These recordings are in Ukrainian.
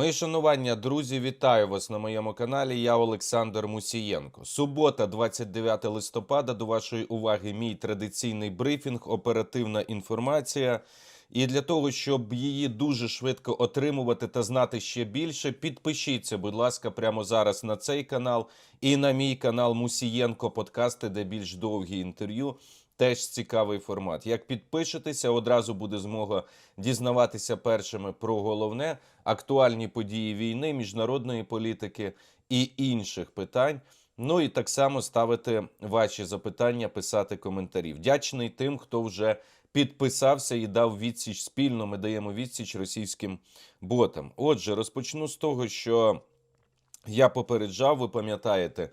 Мої шанування, друзі, вітаю вас на моєму каналі. Я Олександр Мусієнко. Субота, 29 листопада. До вашої уваги мій традиційний брифінг, оперативна інформація. І для того, щоб її дуже швидко отримувати та знати ще більше, підпишіться, будь ласка, прямо зараз на цей канал і на мій канал Мусієнко Подкасти, де більш довгі інтерв'ю. Теж цікавий формат. Як підпишетеся, одразу буде змога дізнаватися першими про головне актуальні події війни, міжнародної політики і інших питань. Ну і так само ставити ваші запитання, писати коментарі. Вдячний тим, хто вже підписався і дав відсіч спільно. Ми даємо відсіч російським ботам. Отже, розпочну з того, що я попереджав, ви пам'ятаєте,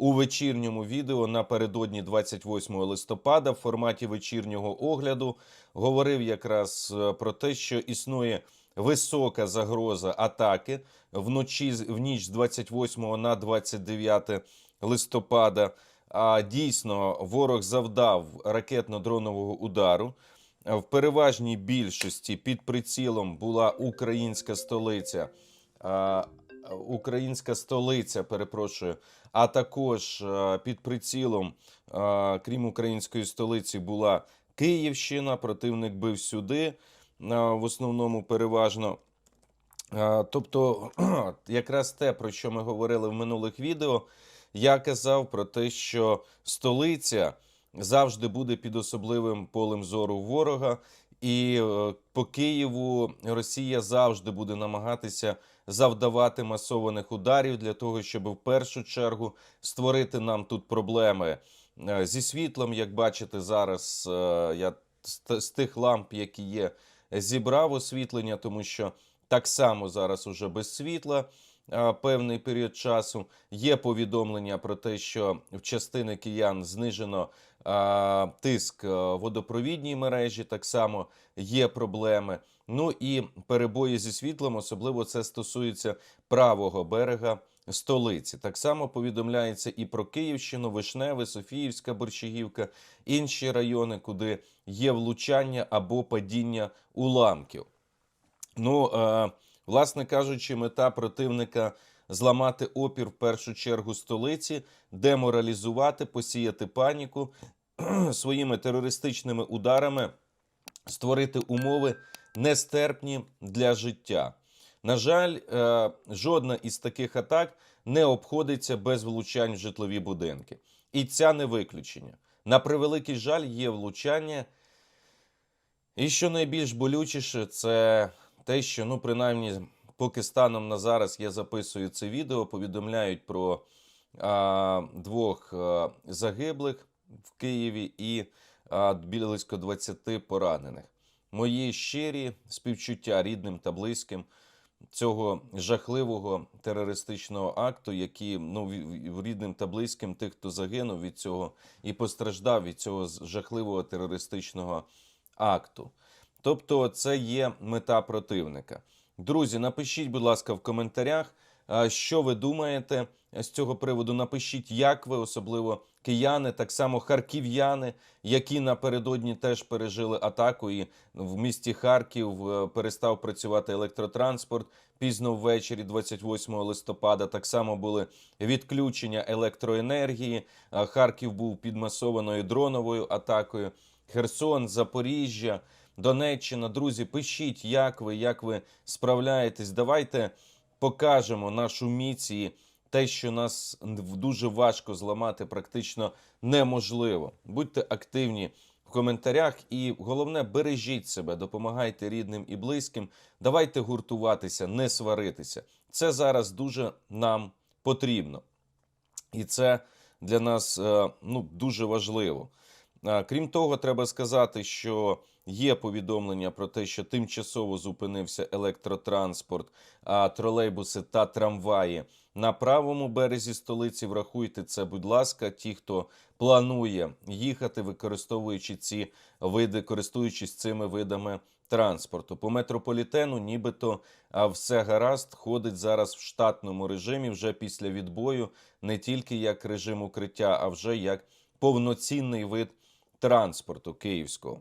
у вечірньому відео напередодні 28 листопада в форматі вечірнього огляду говорив якраз е, про те, що існує висока загроза атаки вночі в ніч з 28 на 29 листопада. А дійсно ворог завдав ракетно-дронового удару. В переважній більшості під прицілом була українська столиця. Українська столиця, перепрошую, а також е, під прицілом, е, крім української столиці, була Київщина. Противник бив сюди, е, в основному переважно. Тобто, якраз те, про що ми говорили в минулих відео, я казав про те, що столиця завжди буде під особливим полем зору ворога, і е, по Києву Росія завжди буде намагатися завдавати масованих ударів для того, щоб в першу чергу створити нам тут проблеми е, зі світлом. Як бачите, зараз е, я з- тих ламп, які є, зібрав освітлення, тому що так само зараз уже без світла певний період часу. Є повідомлення про те, що в частини киян знижено тиск в водопровідній мережі. Так само є проблеми. Ну і перебої зі світлом, особливо це стосується правого берега столиці. Так само повідомляється і про Київщину, Вишневе, Софіївська, Борщагівка, інші райони, куди є влучання або падіння уламків. Ну, е, власне кажучи, мета противника зламати опір в першу чергу столиці, деморалізувати, посіяти паніку своїми терористичними ударами, створити умови нестерпні для життя. На жаль, е, жодна із таких атак не обходиться без влучань в житлові будинки. І ця не виключення. На превеликий жаль, є влучання. І що найбільш болючіше, це те, що, ну, принаймні, поки станом на зараз я записую це відео, повідомляють про а, двох а, загиблих в Києві і а, близько 20 поранених. Мої щирі співчуття рідним та близьким цього жахливого терористичного акту, які ну рідним та близьким тих, хто загинув від цього і постраждав від цього жахливого терористичного акту. Тобто, це є мета противника. Друзі, напишіть, будь ласка, в коментарях, що ви думаєте з цього приводу. Напишіть, як ви, особливо кияни, так само харків'яни, які напередодні теж пережили атаку. І в місті Харків е, перестав працювати електротранспорт. Пізно ввечері, 28 листопада, так само були відключення електроенергії. Харків був під масованою дроновою атакою. Херсон, Запоріжжя, Донеччина. Друзі, пишіть, як ви, як ви справляєтесь. Давайте покажемо нашу міції. Те, що нас дуже важко зламати, практично неможливо. Будьте активні в коментарях, і головне, бережіть себе, допомагайте рідним і близьким. Давайте гуртуватися, не сваритися. Це зараз дуже нам потрібно. І це для нас е, ну, дуже важливо. Крім того, треба сказати, що є повідомлення про те, що тимчасово зупинився електротранспорт, а тролейбуси та трамваї на правому березі столиці. Врахуйте це, будь ласка, ті, хто планує їхати, використовуючи ці види, користуючись цими видами транспорту. По метрополітену, нібито все гаразд, ходить зараз в штатному режимі вже після відбою, не тільки як режим укриття, а вже як повноцінний вид транспорту київського.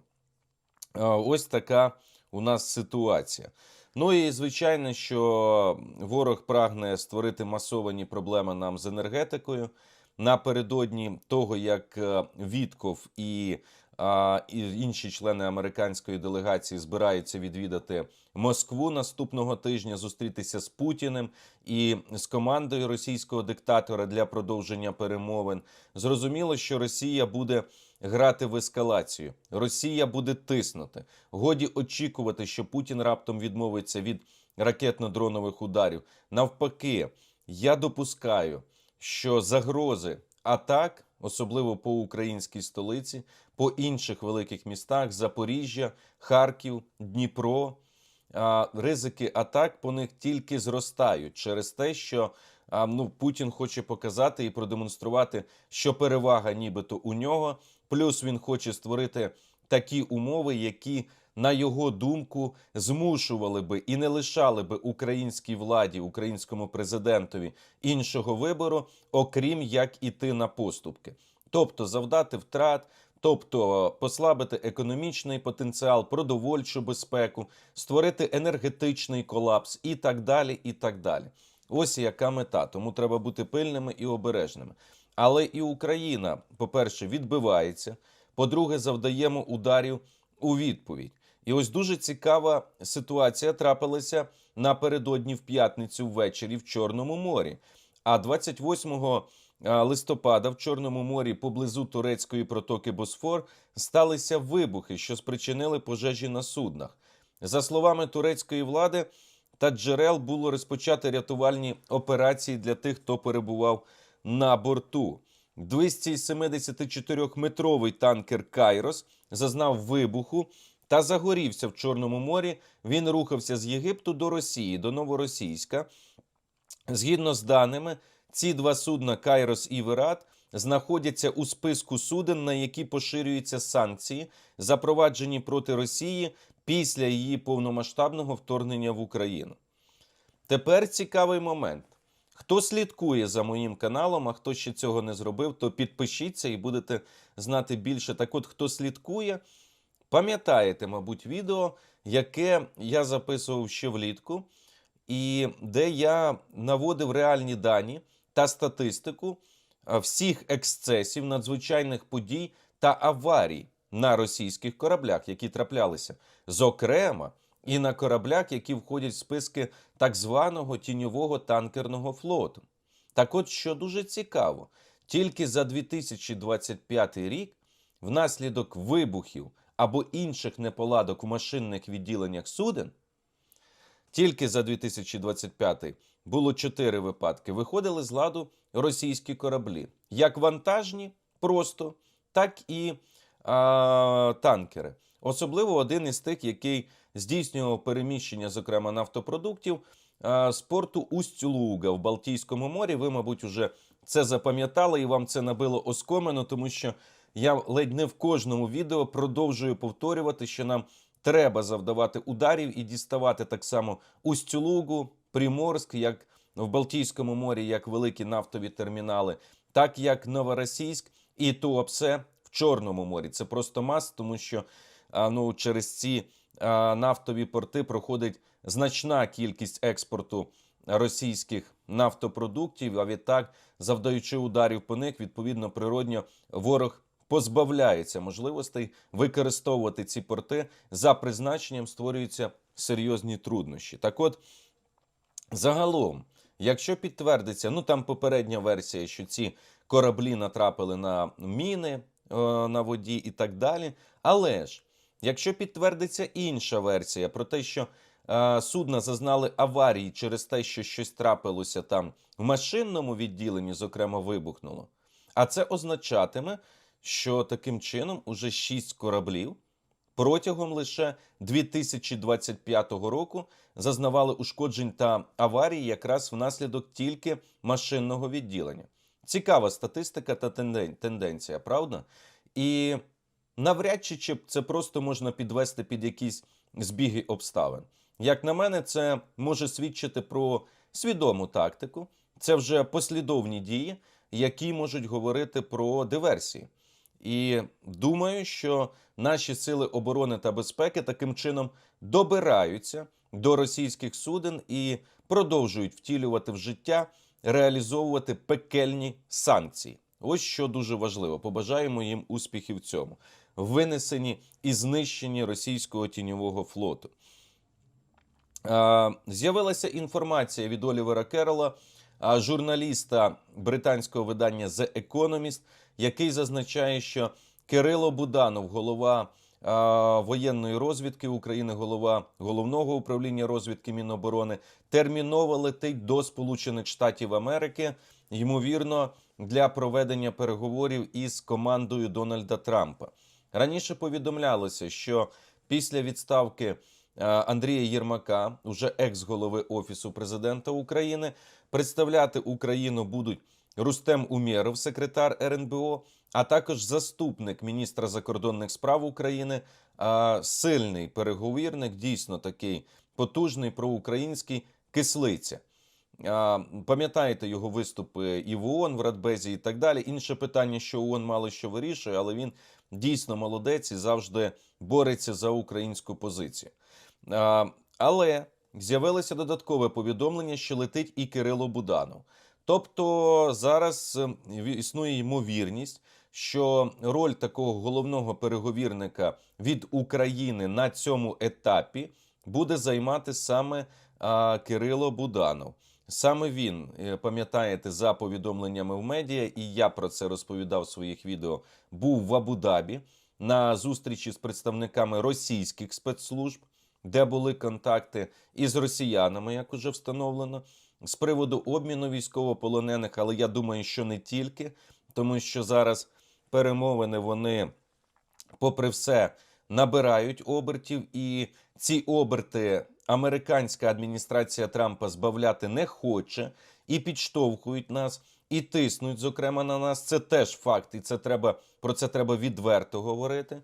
Ось така у нас ситуація. Ну і звичайно, що ворог прагне створити масовані проблеми нам з енергетикою. Напередодні того, як е, Вітков і, а, і інші члени американської делегації збираються відвідати Москву наступного тижня, зустрітися з Путіним і з командою російського диктатора для продовження перемовин. Зрозуміло, що Росія буде грати в ескалацію. Росія буде тиснути. Годі очікувати, що Путін раптом відмовиться від ракетно-дронових ударів. Навпаки, я допускаю, що загрози атак, особливо по українській столиці, по інших великих містах Запоріжжя, Харків, Дніпро. Ризики атак по них тільки зростають через те, що ну, Путін хоче показати і продемонструвати, що перевага нібито у нього. Плюс він хоче створити такі умови, які, на його думку, змушували би і не лишали би українській владі, українському президентові іншого вибору, окрім як іти на поступки, тобто завдати втрат. Тобто послабити економічний потенціал, продовольчу безпеку, створити енергетичний колапс і так далі. і так далі. Ось яка мета. Тому треба бути пильними і обережними. Але і Україна, по-перше, відбивається. По-друге, завдаємо ударів у відповідь. І ось дуже цікава ситуація трапилася напередодні в п'ятницю ввечері в Чорному морі. А 28 листопада в Чорному морі поблизу турецької протоки Босфор сталися вибухи, що спричинили пожежі на суднах. За словами турецької влади та джерел, було розпочати рятувальні операції для тих, хто перебував на борту. 274-метровий танкер Кайрос зазнав вибуху та загорівся в Чорному морі. Він рухався з Єгипту до Росії, до Новоросійська. Згідно з даними, ці два судна Кайрос і Вират знаходяться у списку суден, на які поширюються санкції, запроваджені проти Росії після її повномасштабного вторгнення в Україну. Тепер цікавий момент. Хто слідкує за моїм каналом, а хто ще цього не зробив, то підпишіться і будете знати більше. Так от, хто слідкує, пам'ятаєте, мабуть, відео, яке я записував ще влітку, і де я наводив реальні дані та статистику всіх ексцесів, надзвичайних подій та аварій на російських кораблях, які траплялися. Зокрема, і на кораблях, які входять в списки так званого тіньового танкерного флоту. Так от, що дуже цікаво, тільки за 2025 рік внаслідок вибухів або інших неполадок в машинних відділеннях суден, тільки за 2025 було 4 випадки. Виходили з ладу російські кораблі, як вантажні, просто, так і а, танкери. Особливо один із тих, який здійснював переміщення, зокрема нафтопродуктів з порту Усть-Луга в Балтійському морі. Ви, мабуть, уже це запам'ятали і вам це набило оскомину, тому що я ледь не в кожному відео продовжую повторювати, що нам треба завдавати ударів і діставати так само Усть-Лугу, Приморськ, як в Балтійському морі, як великі нафтові термінали, так як Новоросійськ і Туапсе в Чорному морі. Це просто мас, тому що ну, через ці нафтові порти проходить значна кількість експорту російських нафтопродуктів. А відтак, завдаючи ударів по них, відповідно, природньо ворог позбавляється можливостей використовувати ці порти за призначенням, створюються серйозні труднощі. Так от, загалом, якщо підтвердиться, ну там попередня версія, що ці кораблі натрапили на міни е, на воді і так далі. Але ж, якщо підтвердиться інша версія про те, що е, судна зазнали аварії через те, що щось трапилося там в машинному відділенні, зокрема, вибухнуло. А це означатиме, що таким чином уже 6 кораблів протягом лише 2025 року зазнавали ушкоджень та аварій якраз внаслідок тільки машинного відділення. Цікава статистика та тенден- тенденція, правда? І навряд чи це просто можна підвести під якісь збіги обставин. Як на мене, це може свідчити про свідому тактику, це вже послідовні дії, які можуть говорити про диверсії. І думаю, що наші сили оборони та безпеки таким чином добираються до російських суден і продовжують втілювати в життя, реалізовувати пекельні санкції. Ось що дуже важливо. Побажаємо їм успіхів в цьому винесенні і знищенні російського тіньового флоту. З'явилася інформація від Олівера Керола, журналіста британського видання The Economist, який зазначає, що Кирило Буданов, голова воєнної розвідки України, голова головного управління розвідки Міноборони, терміново летить до Сполучених Штатів Америки, ймовірно, для проведення переговорів із командою Дональда Трампа. Раніше повідомлялося, що після відставки е, Андрія Єрмака, уже екс-голови Офісу президента України, представляти Україну будуть Рустем Умєров, секретар РНБО, а також заступник міністра закордонних справ України, а, сильний переговірник, дійсно такий потужний проукраїнський кислиця. Пам'ятаєте його виступи і в ООН, в Радбезі і так далі. Інше питання, що ООН мало що вирішує, але він дійсно молодець і завжди бореться за українську позицію. А, Але з'явилося додаткове повідомлення, що летить і Кирило Буданов. Тобто зараз е, існує ймовірність, що роль такого головного переговірника від України на цьому етапі буде займати саме а, Кирило Буданов. Саме він, е, пам'ятаєте, за повідомленнями в медіа, і я про це розповідав в своїх відео, був в Абу-Дабі на зустрічі з представниками російських спецслужб, де були контакти із росіянами, як уже встановлено, з приводу обміну військовополонених, але я думаю, що не тільки, тому що зараз перемовини вони, попри все, набирають обертів, і ці оберти американська адміністрація Трампа збавляти не хоче і підштовхують нас, і тиснуть, зокрема, на нас. Це теж факт, і це треба про це треба відверто говорити.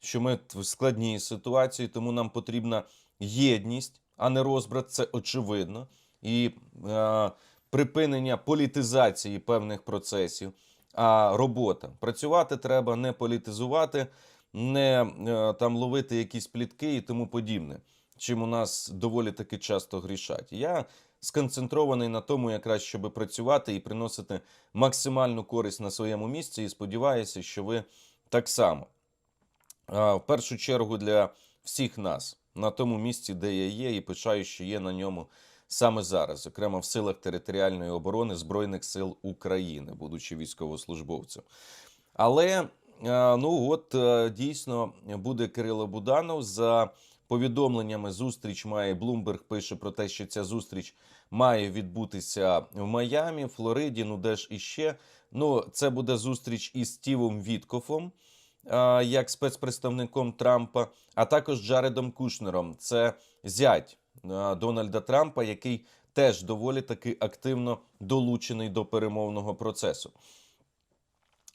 Що ми в складній ситуації, тому нам потрібна єдність, а не розбрат. Це очевидно. І е, припинення політизації певних процесів. А робота працювати треба не політизувати, не е, там ловити якісь плітки і тому подібне, чим у нас доволі таки часто грішать. Я сконцентрований на тому, якраз щоб працювати і приносити максимальну користь на своєму місці, і сподіваюся, що ви так само. В першу чергу для всіх нас на тому місці, де я є, і пишаю, що є на ньому саме зараз, зокрема в силах територіальної оборони Збройних сил України, будучи військовослужбовцем. Але ну от е, дійсно буде Кирило Буданов за повідомленнями. Зустріч має Блумберг пише про те, що ця зустріч має відбутися в Майамі, Флориді. Ну де ж іще. Ну, це буде зустріч із Стівом Віткофом як спецпредставником Трампа, а також Джаредом Кушнером. Це зять Дональда Трампа, який теж доволі таки активно долучений до перемовного процесу.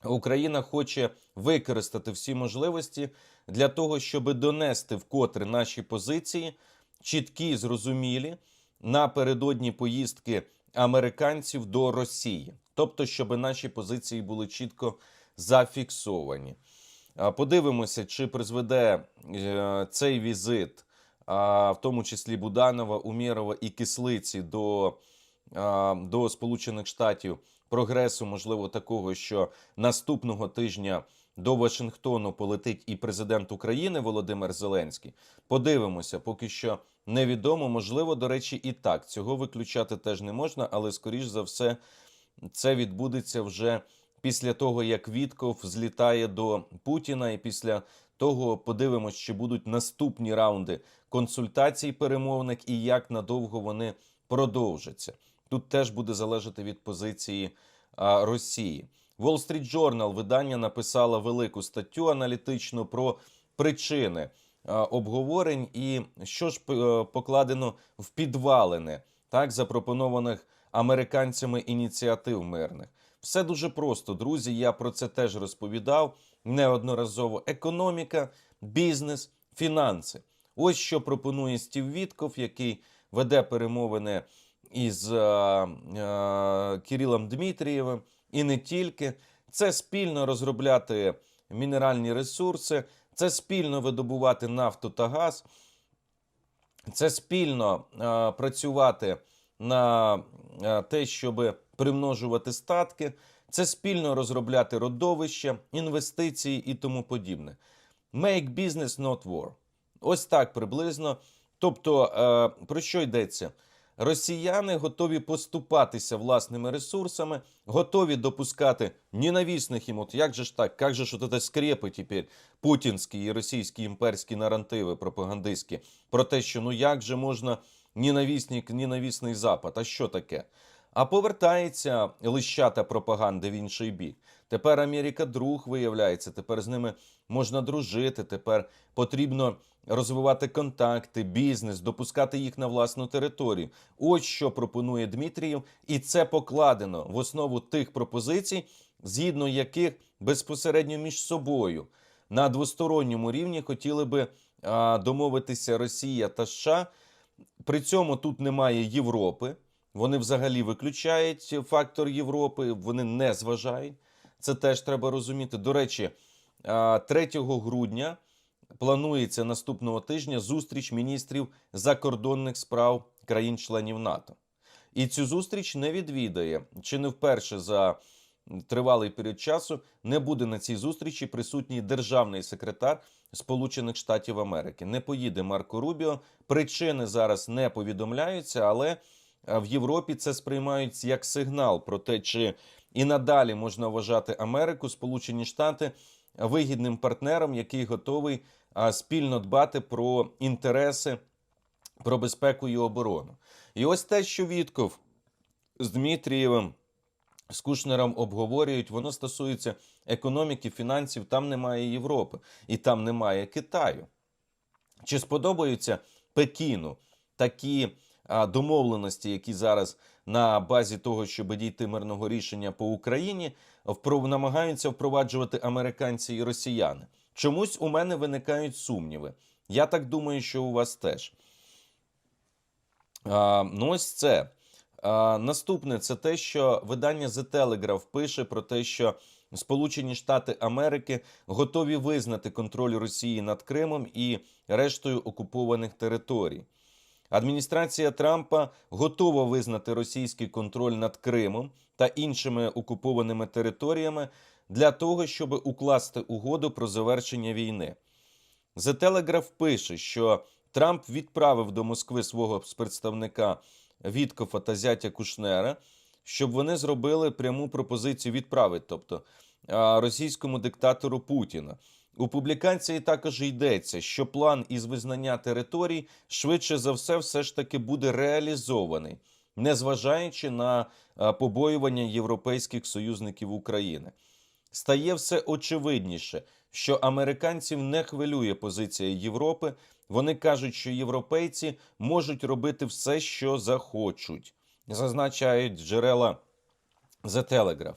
Україна хоче використати всі можливості для того, щоб донести вкотре наші позиції, чіткі, зрозумілі, напередодні поїздки американців до Росії. Тобто, щоб наші позиції були чітко зафіксовані. Подивимося, чи призведе е, цей візит, в тому числі Буданова, Умєрова і Кислиці до, до Сполучених Штатів прогресу, можливо, такого, що наступного тижня до Вашингтону полетить і президент України Володимир Зеленський. Подивимося, поки що невідомо. Можливо, до речі, і так. Цього виключати теж не можна, але скоріш за все це відбудеться вже після того, як Вітков злітає до Путіна, і після того подивимось, чи будуть наступні раунди консультацій перемовник і як надовго вони продовжаться. Тут теж буде залежати від позиції а, Росії. Wall Street Journal видання написало велику статтю аналітичну про причини обговорень і що ж е, покладено в підвалини так запропонованих американцями ініціатив мирних. Все дуже просто, друзі. Я про це теж розповідав неодноразово. Економіка, бізнес, фінанси. Ось що пропонує Стів Вітков, який веде перемовини із е, е, Кирилом Дмитрієвим, і не тільки. Це спільно розробляти мінеральні ресурси, це спільно видобувати нафту та газ. це спільно е, працювати на е, те, щоб примножувати статки, це спільно розробляти родовища, інвестиції і тому подібне. Make business not war. Ось так приблизно. Тобто, е, про що йдеться? Росіяни готові поступатися власними ресурсами, готові допускати ненависних їм. От як же ж так? Як же ж от скрепи тепер путінські і російські імперські наративи пропагандистські про те, що ну як же можна ненависник, ненависний Запад? А що таке? А повертається лищата пропаганди в інший бік. Тепер Америка друг виявляється, тепер з ними можна дружити. Тепер потрібно розвивати контакти, бізнес, допускати їх на власну територію. Ось що пропонує Дмитрієв, і це покладено в основу тих пропозицій, згідно яких безпосередньо між собою на двосторонньому рівні хотіли би а, домовитися Росія та США. При цьому тут немає Європи. Вони взагалі виключають фактор Європи, вони не зважають. Це теж треба розуміти. До речі, 3 грудня планується наступного тижня зустріч міністрів закордонних справ країн-членів НАТО. І цю зустріч не відвідає чи не вперше за тривалий період часу не буде на цій зустрічі присутній державний секретар Сполучених Штатів Америки. Не поїде Марко Рубіо. Причини зараз не повідомляються, але е, в Європі це сприймають як сигнал про те, чи і надалі можна вважати Америку, Сполучені Штати вигідним партнером, який готовий спільно дбати про інтереси, про безпеку і оборону. І ось те, що Вітков з Дмитрієвим. З Кушнером обговорюють, воно стосується економіки, фінансів. Там немає Європи і там немає Китаю. Чи сподобаються Пекіну такі домовленості, які зараз на базі того, щоб дійти мирного рішення по Україні, намагаються впроваджувати американці і росіяни? Чомусь у мене виникають сумніви. Я так думаю, що у вас теж. А, ну, ось це. А, наступне це те, що видання The Telegraph пише про те, що Сполучені Штати Америки готові визнати контроль Росії над Кримом і рештою окупованих територій. Адміністрація Трампа готова визнати російський контроль над Кримом та іншими окупованими територіями для того, щоб укласти угоду про завершення війни. The Telegraph пише, що Трамп відправив до Москви свого спецпредставника Віткофа та зятя Кушнера, щоб вони зробили пряму пропозицію відправити, тобто російському диктатору Путіна. У публікації також йдеться, що план із визнання територій швидше за все все ж таки буде реалізований, незважаючи на побоювання європейських союзників України. Стає все очевидніше, що американців не хвилює позиція Європи. Вони кажуть, що європейці можуть робити все, що захочуть, зазначають джерела The Telegraph.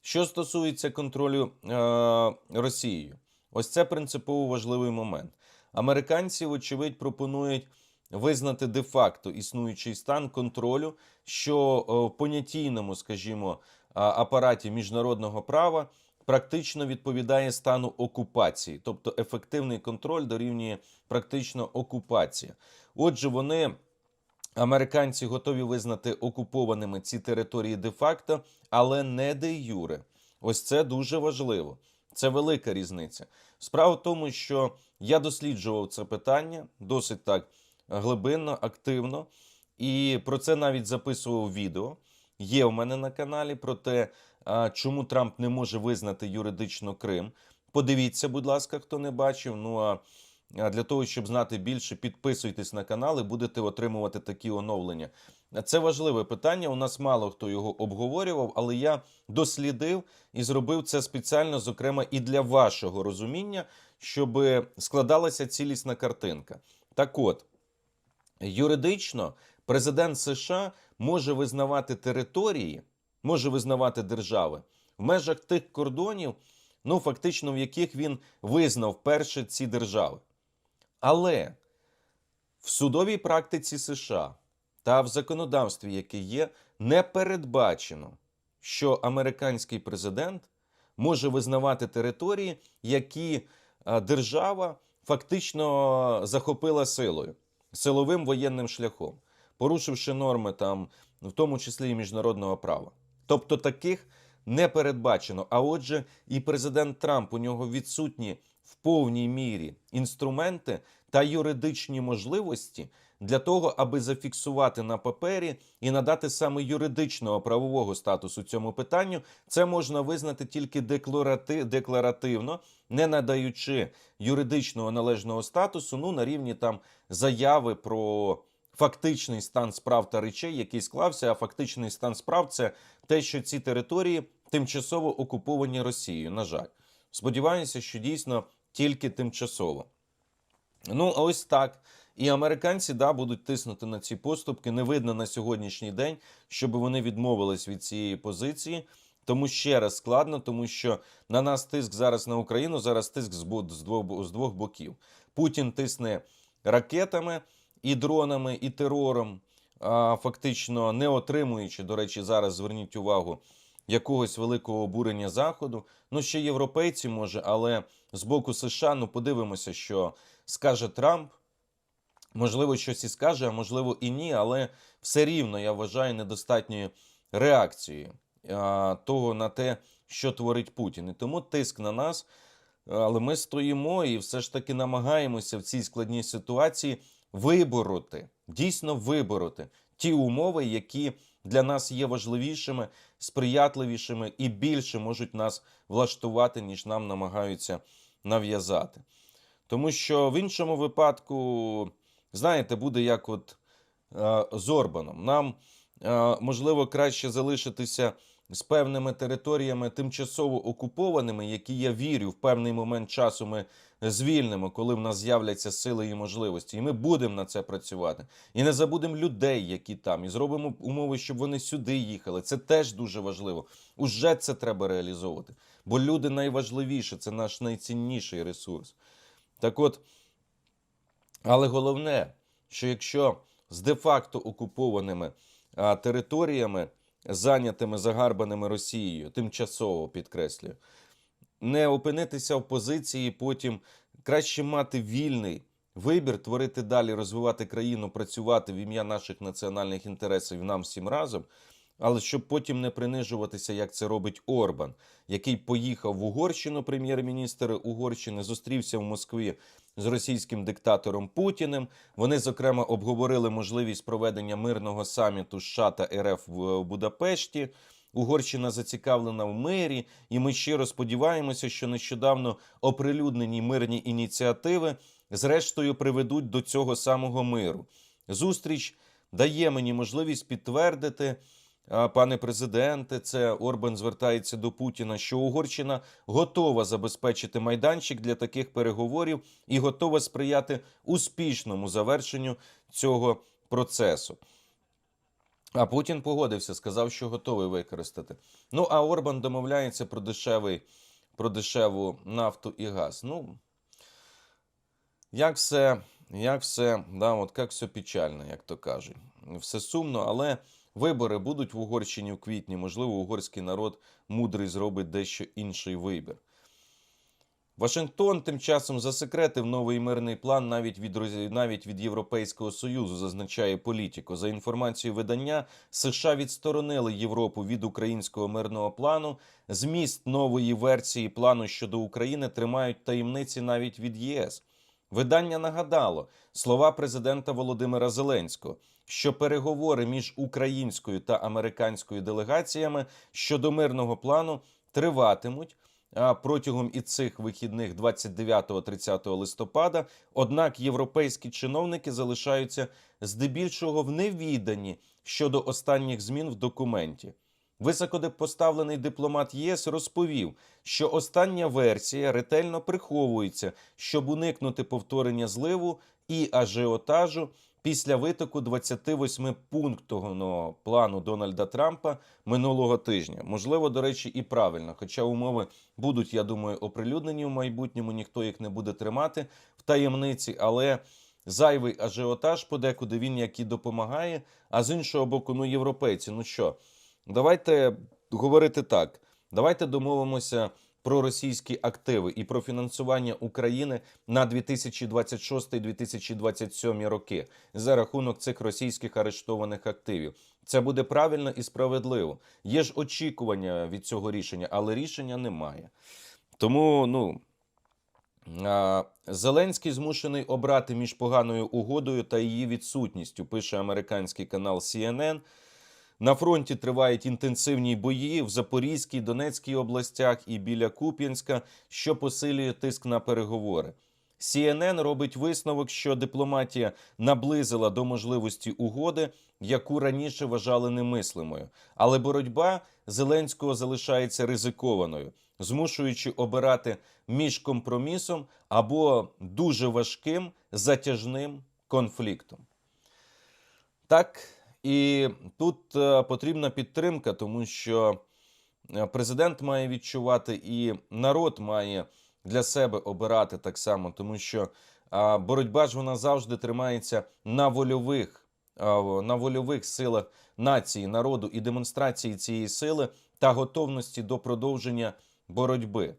Що стосується контролю е, Росією, ось це принципово важливий момент. Американці, вочевидь, пропонують визнати де-факто існуючий стан контролю, що е, в понятійному, скажімо, апараті міжнародного права практично відповідає стану окупації, тобто ефективний контроль дорівнює практично окупація. Отже, вони. Американці готові визнати окупованими ці території де-факто, але не де юре. Ось це дуже важливо. Це велика різниця. Справа в тому, що я досліджував це питання досить так глибинно, активно, і про це навіть записував відео. Є у мене на каналі про те, чому Трамп не може визнати юридично Крим. Подивіться, будь ласка, хто не бачив. Ну а для того, щоб знати більше, підписуйтесь на канал і будете отримувати такі оновлення. Це важливе питання. У нас мало хто його обговорював, але я дослідив і зробив це спеціально, зокрема, і для вашого розуміння, щоб складалася цілісна картинка. Так от, юридично президент США може визнавати території, може визнавати держави в межах тих кордонів, ну фактично в яких він визнав перше ці держави. Але в судовій практиці США та в законодавстві, яке є, не передбачено, що американський президент може визнавати території, які держава фактично захопила силою. силовим воєнним шляхом, порушивши норми там, в тому числі і міжнародного права. Тобто таких не передбачено. А отже, і президент Трамп у нього відсутні в повній мірі інструменти та юридичні можливості для того, аби зафіксувати на папері і надати саме юридичного правового статусу цьому питанню. Це можна визнати тільки декларати- декларативно, не надаючи юридичного належного статусу, ну на рівні там заяви про фактичний стан справ та речей, який склався. А фактичний стан справ це те, що ці території тимчасово окуповані Росією. На жаль, сподіваюся, що дійсно тільки тимчасово. Ну, ось так. І американці да, будуть тиснути на ці поступки. Не видно на сьогоднішній день, щоб вони відмовились від цієї позиції. Тому ще раз складно, тому що на нас тиск зараз на Україну, зараз тиск з двох, з двох боків. Путін тисне ракетами і дронами, і терором, фактично не отримуючи, до речі, зараз зверніть увагу, якогось великого обурення Заходу. Ну, ще європейці може, але з боку США, ну подивимося, що скаже Трамп. Можливо, щось і скаже, а можливо і ні, але все рівно я вважаю недостатньою реакцією того на те, що творить Путін. І тому тиск на нас. Але ми стоїмо і все ж таки намагаємося в цій складній ситуації вибороти, дійсно вибороти ті умови, які для нас є важливішими, сприятливішими і більше можуть нас влаштувати, ніж нам намагаються нав'язати. Тому що в іншому випадку, знаєте, буде як от е, з Орбаном. Нам е, можливо краще залишитися з певними територіями тимчасово окупованими, які я вірю, в певний момент часу ми звільнимо, коли в нас з'являться сили і можливості. І ми будемо на це працювати. І не забудемо людей, які там, і зробимо умови, щоб вони сюди їхали. Це теж дуже важливо. Уже це треба реалізовувати. Бо люди найважливіше, це наш найцінніший ресурс. Так от, але головне, що якщо з де-факто окупованими а, територіями, зайнятими загарбаними Росією, тимчасово підкреслюю, не опинитися в позиції, потім краще мати вільний вибір, творити далі, розвивати країну, працювати в ім'я наших національних інтересів нам всім разом. Але щоб потім не принижуватися, як це робить Орбан, який поїхав в Угорщину, прем'єр-міністр Угорщини, зустрівся в Москві з російським диктатором Путіним. Вони, зокрема, обговорили можливість проведення мирного саміту США та РФ в Будапешті. Угорщина зацікавлена в мирі, і ми щиро сподіваємося, що нещодавно оприлюднені мирні ініціативи зрештою приведуть до цього самого миру. Зустріч дає мені можливість підтвердити. Пане президенте, це Орбан звертається до Путіна, що Угорщина готова забезпечити майданчик для таких переговорів і готова сприяти успішному завершенню цього процесу. А Путін погодився, сказав, що готовий використати. Ну а Орбан домовляється про дешевий, про дешеву нафту і газ. Ну як все, як все, да, от як все печально, як то кажуть. Все сумно, але вибори будуть в Угорщині в квітні. Можливо, угорський народ мудрий зробить дещо інший вибір. Вашингтон тим часом засекретив новий мирний план навіть від навіть від Європейського союзу, зазначає політико. За інформацією видання, США відсторонили Європу від українського мирного плану. Зміст нової версії плану щодо України тримають таємниці навіть від ЄС. Видання нагадало слова президента Володимира Зеленського, що переговори між українською та американською делегаціями щодо мирного плану триватимуть протягом і цих вихідних 29-30 листопада. Однак європейські чиновники залишаються здебільшого в невіданні щодо останніх змін в документі. Високопоставлений дипломат ЄС розповів, що остання версія ретельно приховується, щоб уникнути повторення зливу і ажіотажу після витоку 28-пунктного плану Дональда Трампа минулого тижня. Можливо, до речі, і правильно. Хоча умови будуть, я думаю, оприлюднені в майбутньому, ніхто їх не буде тримати в таємниці, але. Зайвий ажіотаж подекуди він як і допомагає. А з іншого боку, ну європейці, ну що, давайте говорити так. Давайте домовимося про російські активи і про фінансування України на 2026-2027 роки за рахунок цих російських арештованих активів. Це буде правильно і справедливо. Є ж очікування від цього рішення, але рішення немає. Тому ну. Зеленський змушений обрати між поганою угодою та її відсутністю, пише американський канал CNN. На фронті тривають інтенсивні бої в Запорізькій, Донецькій областях і біля Куп'янська, що посилює тиск на переговори. CNN робить висновок, що дипломатія наблизила до можливості угоди, яку раніше вважали немислимою. Але боротьба Зеленського залишається ризикованою, змушуючи обирати між компромісом або дуже важким затяжним конфліктом. Так, і тут е, потрібна підтримка, тому що е, президент має відчувати, і народ має для себе обирати так само, тому що боротьба ж вона завжди тримається на вольових, на вольових силах нації, народу і демонстрації цієї сили та готовності до продовження боротьби.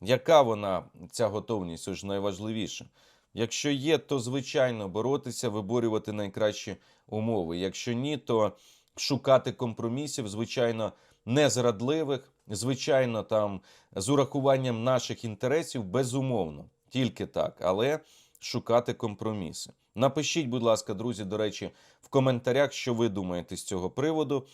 Яка вона, ця готовність, це ж найважливіше. Якщо є, то звичайно боротися, виборювати найкращі умови. Якщо ні, то шукати компромісів, звичайно, незрадливих, звичайно, там з урахуванням наших інтересів, безумовно, тільки так, але шукати компроміси. Напишіть, будь ласка, друзі, до речі, в коментарях, що ви думаєте з цього приводу.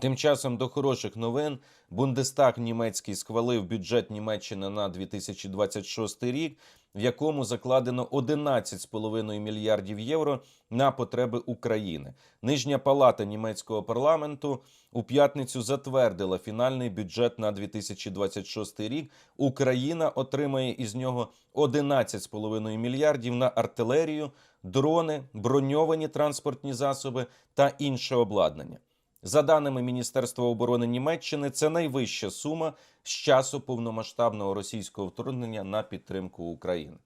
Тим часом до хороших новин Бундестаг німецький схвалив бюджет Німеччини на 2026 рік, в якому закладено 11,5 мільярдів євро на потреби України. Нижня палата німецького парламенту у п'ятницю затвердила фінальний бюджет на 2026 рік. Україна отримає із нього 11,5 мільярдів на артилерію, дрони, броньовані транспортні засоби та інше обладнання. За даними Міністерства оборони Німеччини, це найвища сума з часу повномасштабного російського вторгнення на підтримку України.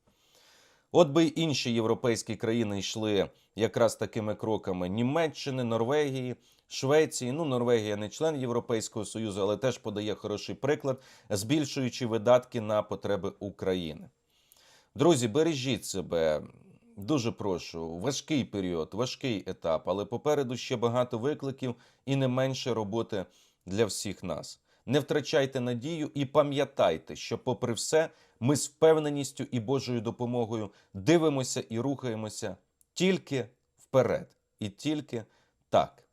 От би інші європейські країни йшли якраз такими кроками Німеччини, Норвегії, Швеції. Ну, Норвегія не член Європейського Союзу, але теж подає хороший приклад, збільшуючи видатки на потреби України. Друзі, бережіть себе. Дуже прошу. Важкий період, важкий етап, але попереду ще багато викликів і не менше роботи для всіх нас. Не втрачайте надію і пам'ятайте, що, попри все, ми з впевненістю і Божою допомогою дивимося і рухаємося тільки вперед, і тільки так.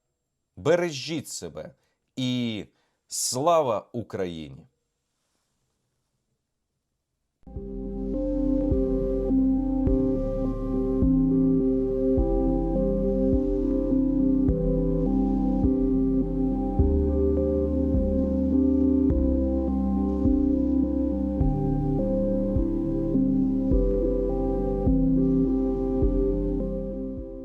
Бережіть себе і слава Україні!